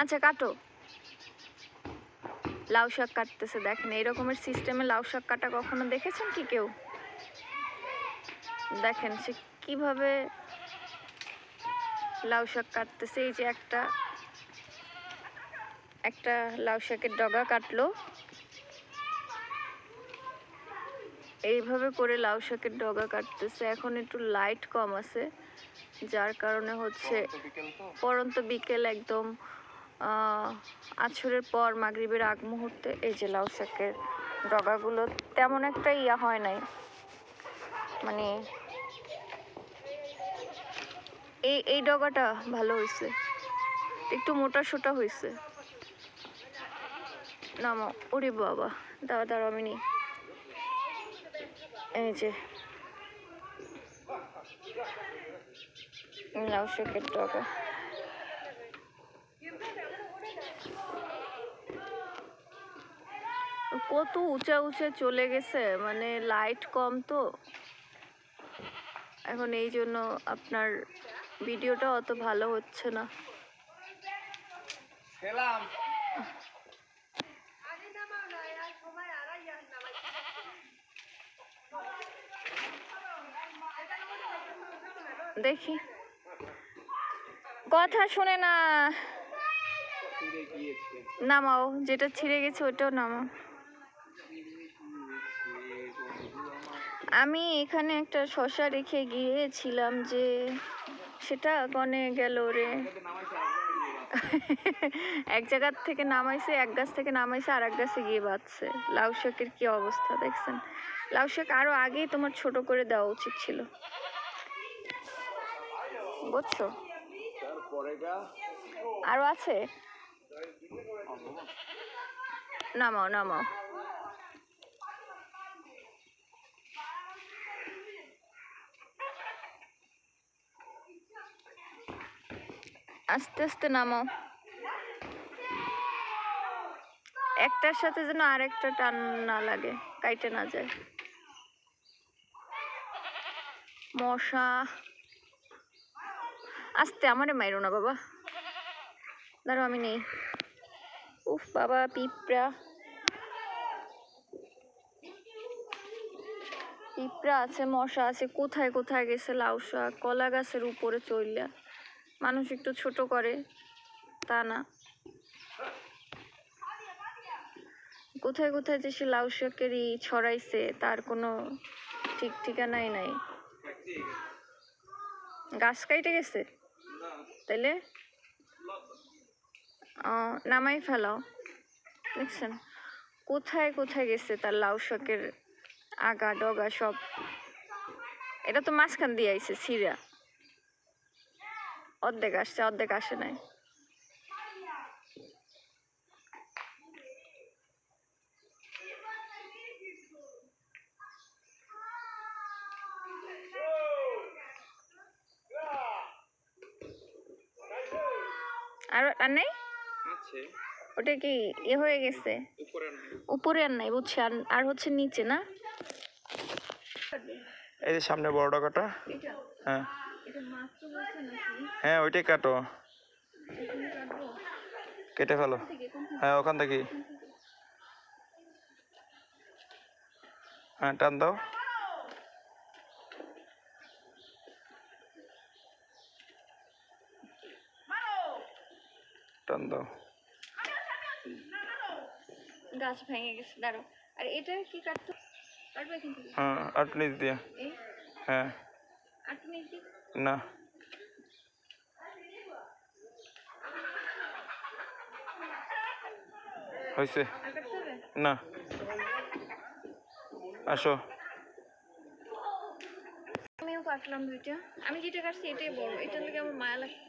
আচ্ছা কাটো। লাউ শাক কাটতেছে দেখেন এই রকমের সিস্টেমে লাউ শাক কাটা কখনো দেখেছেন কি কেউ? দেখেন সে কীভাবে লাউ শাক কাটতেছে এই যে একটা একটা লাউ শাকের ডগা কাটলো। এইভাবে করে লাউ শাকের ডগা কাটতেছে এখন একটু লাইট কম আছে যার কারণে হচ্ছে পরন্ত বিকেল একদম আছরের পর মাগরিবের আগ মুহূর্তে এই যে লাউ শাকের ডগাগুলো তেমন একটা ইয়া হয় নাই। মানে এই এই ডগাটা ভালো হয়েছে একটু মোটা সোটা হয়েছে নামো, ওরে বাবা, দাঁড়া দাঁড়া আমি নি এই যে লাউ শাকের ডগা। কত উঁচা উঁচা চলে গেছে মানে লাইট কম তো। এখন এই জন্য আপনার ভিডিওটা অত ভালো হচ্ছে না। দেখি। কথা শুনে না। নামাও যেটা ছিঁড়ে গেছে ওটাও নামাও। আমি এখানে একটা শশা রেখে গিয়েছিলাম যে সেটা কনে গেল রে। এক জায়গার থেকে নামাইছে, এক গাছ থেকে নামাইছে আর এক গাছে গিয়ে বাঁধছে। লাউ শাকের কি অবস্থা দেখছেন? লাউ শাক আরও আগেই তোমার ছোট করে দেওয়া উচিত ছিল। বুঝছ? তারপরে গা আরও আছে? নামাও নামাও। আস্তে আস্তে নামাও। একটার সাথে যেন আরেকটা টান না লাগে, কাইটে না যায়। মশা। আস্তে, আমারে মাইরো না বাবা। দাঁড়াও, আমি নেই। উফ, বাবা, পিঁপড়া। পিঁপড়া আছে, মশা আছে। কোথায় কোথায় গেছে লাউ শাক? কলা গাছের উপরে চললা মানুষ একটু ছোট করে, তা না। কোথায় কোথায় যে সে লাউ শাকেরই ছড়াইছে, তার কোনো ঠিক ঠিকানাই নাই। গাছ কাইটে গেছে? তাইলে? নামাই ফেলাও। দেখছেন? কোথায় কোথায় গেছে তার লাউ শাকের আগা ডগা সব? এটা তো মাঝখান দিয়ে আইছে সিরা অর্ধেক আসছে অর্ধেক আসে নাই। আর আর নেই? ওটা কি এ হয়ে গেছে? উপরে আর নাই। বুঝছি। আর আর হচ্ছে নিচে না? এই যে সামনে বড় টাকাটা হ্যাঁ। হ্যাঁ ওইটাই কাটো। কেটে ফেলো। হ্যাঁ ওখান থেকে। হ্যাঁ টান দাও। টান দাও। গাছ ভেঙে গেছে দাঁড়ো আর এটা কি কাটতো কাটবো হ্যাঁ আর নিচ দিয়ে। হ্যাঁ। আর তুমি এদিকে না। হয়েছে না। আসো। আমিও কাটলাম দুইটা। আমি যেটা কাটছি এটাই বড়। এটা লেগে আমার মায়া লাগছে